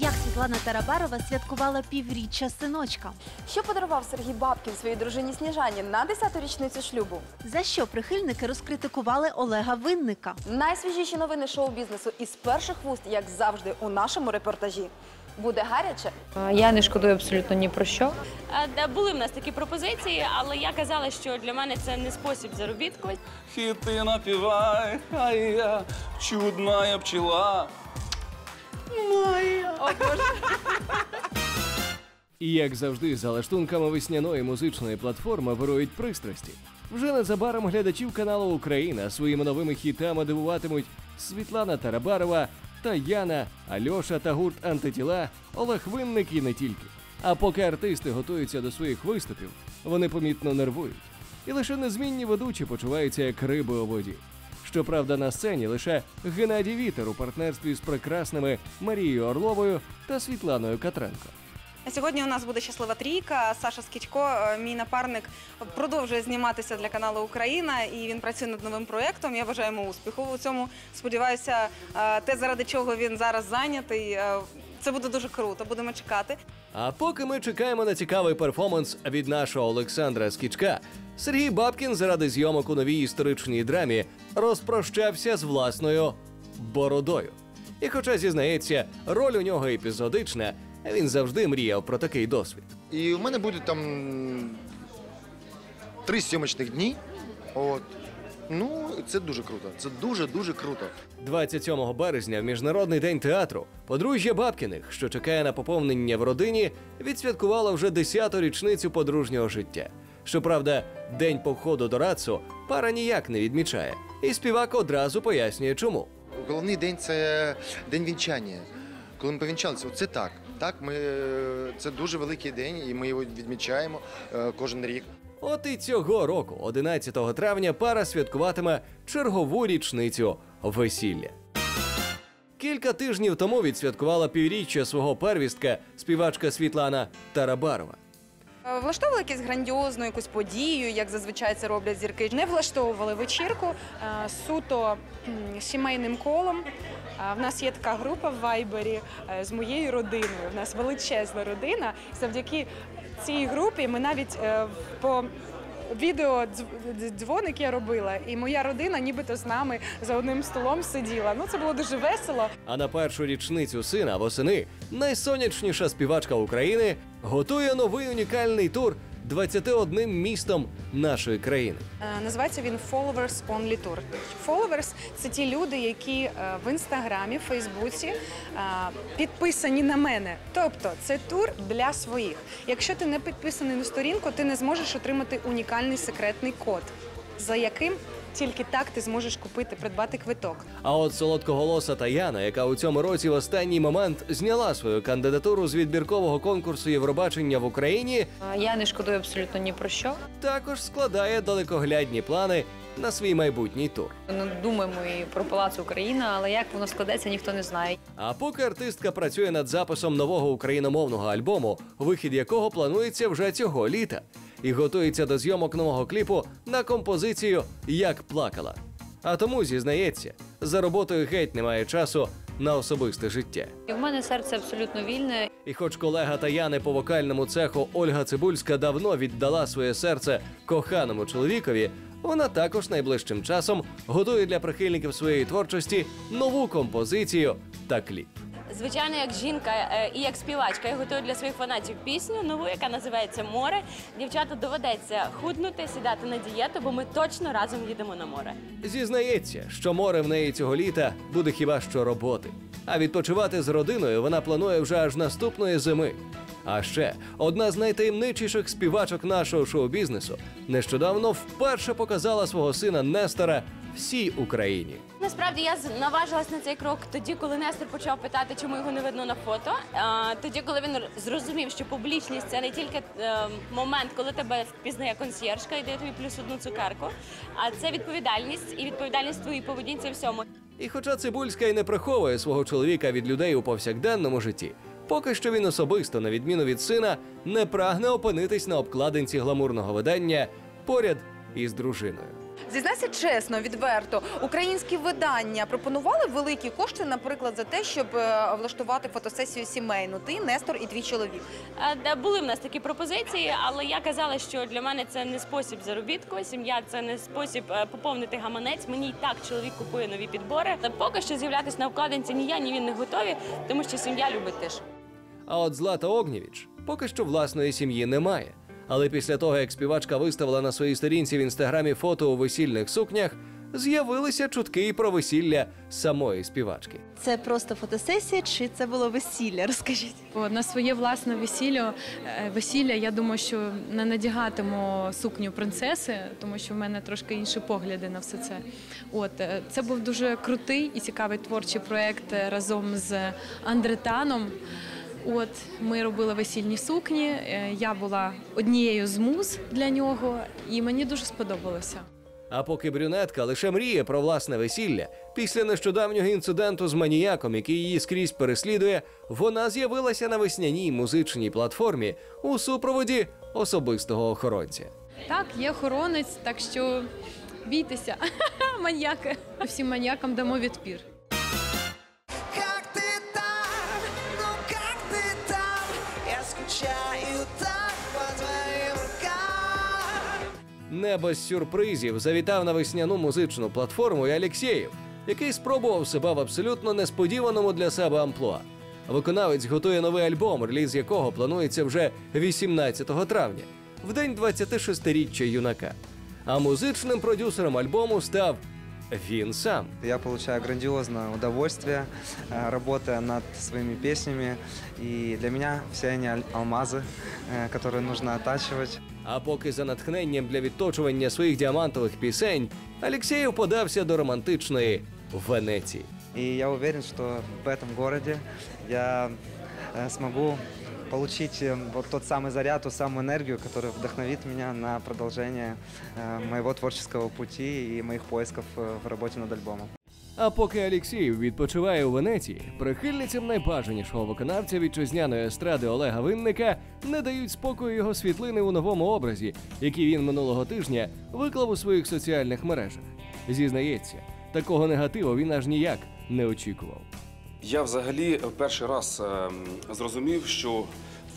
Як Світлана Тарабарова святкувала півріччя синочка? Що подарував Сергій Бабкін своїй дружині Сніжані на 10-ту річницю шлюбу? За що прихильники розкритикували Олега Винника? Найсвіжіші новини шоу-бізнесу із перших вуст, як завжди, у нашому репортажі. Буде гаряче? Я не шкодую абсолютно ні про що. Де були в нас такі пропозиції, але я казала, що для мене це не спосіб заробітку. Хиты напевай, а я чудная пчела. І як завжди, за лаштунками весняної музичної платформи вирують пристрасті. Вже незабаром глядачів каналу Україна своїми новими хітами дивуватимуть Світлана Тарабарова та Яна, Альоша та гурт Антитіла, Олег Винник і не тільки. А поки артисти готуються до своїх виступів, вони помітно нервують. І лише незмінні ведучі почуваються як риби у воді. Щоправда, на сцені лише Геннадій Вітер у партнерстві з прекрасними Марією Орловою та Світланою Катренко. Сьогодні у нас буде щаслива трійка. Саша Скічко, е, мій напарник, продовжує зніматися для каналу Україна, і він працює над новим проєктом. Я бажаю йому успіху у цьому. Сподіваюся, е, те, заради чого він зараз зайнятий. Це буде дуже круто. Будемо чекати. А поки ми чекаємо на цікавий перформанс від нашого Олександра Скічка, Сергій Бабкін заради зйомок у новій історичній драмі розпрощався з власною бородою. І хоча зізнається, роль у нього епізодична, він завжди мріяв про такий досвід. І у мене буде там три сьомочних дні. От. Ну, це дуже круто. Це дуже-дуже круто. 27 березня, в міжнародний день театру, подружжя Бабкіних, що чекає на поповнення в родині, відсвяткувало вже 10-ту річницю подружнього життя. Щоправда, день походу до Рацу пара ніяк не відмічає, і співак одразу пояснює, чому. Головний день це день вінчання. Коли ми повінчалися, це так. Так, ми це дуже великий день, і ми його відмічаємо е, кожен рік. От і цього року, 11 травня, пара святкуватиме чергову річницю весілля. Кілька тижнів тому відсвяткувала півріччя свого первістка співачка Світлана Тарабарова. Е, Влаштовували якусь грандіозну якусь подію, як зазвичай це роблять зірки. Не влаштовували вечірку е, суто сімейним колом. Е, В нас є така група в Вайбері з моєю родиною. У нас величезна родина. Завдяки цій групі ми навіть е, по відео дзвоник я робила, і моя родина нібито з нами за одним столом сиділа. Ну це було дуже весело. А на першу річницю сина восени найсонячніша співачка України готує новий унікальний тур 21 містом нашої країни. Е, Називається він Followers Only Tour. Followers – це ті люди, які е, в інстаграмі, Фейсбуці е, підписані на мене. Тобто це тур для своїх. Якщо ти не підписаний на сторінку, ти не зможеш отримати унікальний секретний код, за яким тільки так ти зможеш купити, придбати квиток. А от солодкоголоса Таяна, яка у цьому році в останній момент зняла свою кандидатуру з відбіркового конкурсу Євробачення в Україні, Я не шкодую абсолютно ні про що. також складає далекоглядні плани на свій майбутній тур. Ну, думаємо і про палац Україна, але як воно складеться, ніхто не знає. А поки артистка працює над записом нового україномовного альбому, вихід якого планується вже цього літа, і готується до зйомок нового кліпу на композицію Як плакала. А тому зізнається, за роботою геть немає часу на особисте життя. І в мене серце абсолютно вільне. І хоч колега Таяни по вокальному цеху Ольга Цибульська давно віддала своє серце коханому чоловікові, вона також найближчим часом готує для прихильників своєї творчості нову композицію та кліп. Звичайно, як жінка е, і як співачка, я готую для своїх фанатів пісню нову, яка називається Море. Дівчата доведеться худнути, сідати на дієту, бо ми точно разом їдемо на море. Зізнається, що море в неї цього літа буде хіба що роботи. А відпочивати з родиною вона планує вже аж наступної зими. А ще одна з найтаємничіших співачок нашого шоу-бізнесу нещодавно вперше показала свого сина Нестора всій Україні. Насправді я наважилась на цей крок тоді, коли Нестор почав питати, чому його не видно на фото. Тоді, коли він зрозумів, що публічність це не тільки е, момент, коли тебе впізнає консьєржка і дає тобі плюс одну цукерку, а це відповідальність і відповідальність твоїй поведінці всьому. І хоча Цибульська й не приховує свого чоловіка від людей у повсякденному житті, поки що він особисто, на відміну від сина, не прагне опинитись на обкладинці гламурного видання поряд із дружиною. Зізнайся чесно, відверто, українські видання пропонували великі кошти, наприклад, за те, щоб е, влаштувати фотосесію сімейну. Ти, Нестор і твій чоловік. Е, Були в нас такі пропозиції, але я казала, що для мене це не спосіб заробітку. Сім'я це не спосіб е, поповнити гаманець. Мені і так чоловік купує нові підбори. Та поки що з'являтися на вкладинці ні я, ні він не готові, тому що сім'я любить теж. А от Злата Огнєвіч поки що власної сім'ї немає. Але після того, як співачка виставила на своїй сторінці в інстаграмі фото у весільних сукнях, з'явилися чутки і про весілля самої співачки. Це просто фотосесія чи це було весілля? Розкажіть. Бо на своє власне весілля, е, весілля, я думаю, що не надягатиму сукню принцеси, тому що в мене трошки інші погляди на все це. От е, це був дуже крутий і цікавий творчий проект е, разом з Андретаном. От ми робили весільні сукні. е, Я була однією з муз для нього, і мені дуже сподобалося. А поки брюнетка лише мріє про власне весілля, після нещодавнього інциденту з маніяком, який її скрізь переслідує, вона з'явилася на весняній музичній платформі у супроводі особистого охоронця. Так, є охоронець, так що бійтеся, маньяки. Всім маньякам дамо відпір. рукам. Не без сюрпризів завітав на весняну музичну платформу і Алєксєєв, який спробував себе в абсолютно несподіваному для себе амплуа. Виконавець готує новий альбом, реліз якого планується вже 18 травня, в день 26-річчя юнака. А музичним продюсером альбому став він сам. Я получаю грандиозное удовольствие, э, работая над своими песнями. И для меня все они аль- алмазы, э, которые нужно оттачивать. А поки за натхненням для відточування своїх діамантових пісень Алєксєєв подався до романтичної Венеції. И я уверен, что в этом городе я э, смогу получить э, вот тот самый заряд, ту самую энергию, которая вдохновит меня на продолжение э, моего творческого пути и моих поисков э, в работе над альбомом. А поки Алєксєєв відпочиває у Венеції, прихильницям найбажанішого виконавця вітчизняної естради Олега Винника не дають спокою його світлини у новому образі, який він минулого тижня виклав у своїх соціальних мережах. Зізнається, такого негативу він аж ніяк не очікував. Я взагалі перший раз ем, зрозумів, що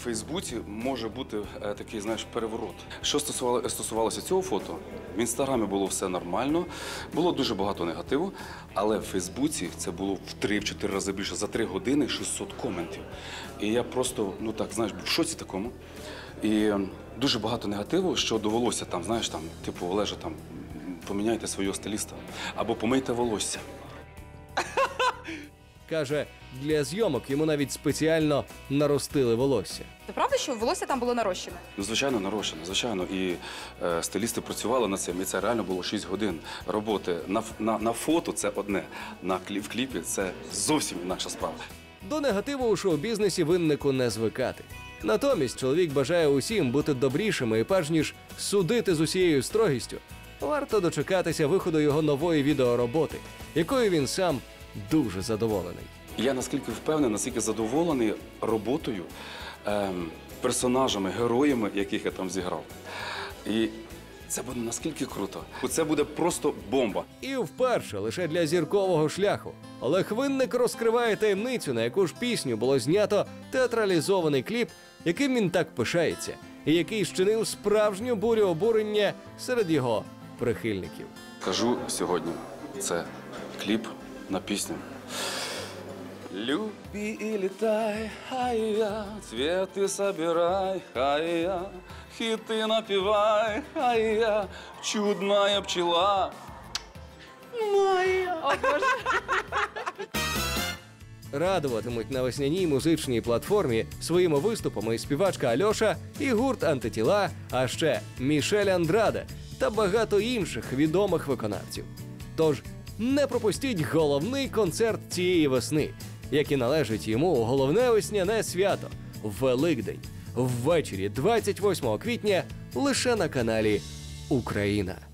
Фейсбуці може бути е, такий, знаєш, переворот. Що стосувало, стосувалося цього фото, в інстаграмі було все нормально, було дуже багато негативу, але в Фейсбуці це було в 3-4 рази більше за 3 години 600 коментів. І я просто, ну так, знаєш, був в шоці такому. І дуже багато негативу, що довелося там, знаєш, там, типу, Олежа, там, поміняйте свого стиліста або помийте волосся. Каже, для зйомок йому навіть спеціально наростили волосся. Це правда, що волосся там було нарощене? Ну, звичайно, нарощено, звичайно. І е, стилісти працювали над цим, і це реально було 6 годин роботи. На, на, на фото це одне, на клі, в кліпі це зовсім інакша справа. До негативу у шоу-бізнесі виннику не звикати. Натомість чоловік бажає усім бути добрішими і перш ніж судити з усією строгістю, варто дочекатися виходу його нової відеороботи, якою він сам дуже задоволений. Я наскільки впевнений, наскільки задоволений роботою, ем, персонажами, героями, яких я там зіграв. І це буде наскільки круто. Це буде просто бомба. І вперше лише для зіркового шляху Олег Винник розкриває таємницю, на яку ж пісню було знято театралізований кліп, яким він так пишається, і який щинив справжню бурю обурення серед його прихильників. Кажу сьогодні, це кліп на пісню. Люби и летай, хай-я, цветы собирай, хай-я, хиты напевай, хай-я, чудная пчела. Радуватимуть на весняній музичній платформі своїми виступами і співачка Альоша і гурт Антитіла, а ще Мішель Андраде та багато інших відомих виконавців. Тож не пропустіть головний концерт цієї весни, який належить йому головне весняне свято Великдень ввечері 28 квітня лише на каналі Україна.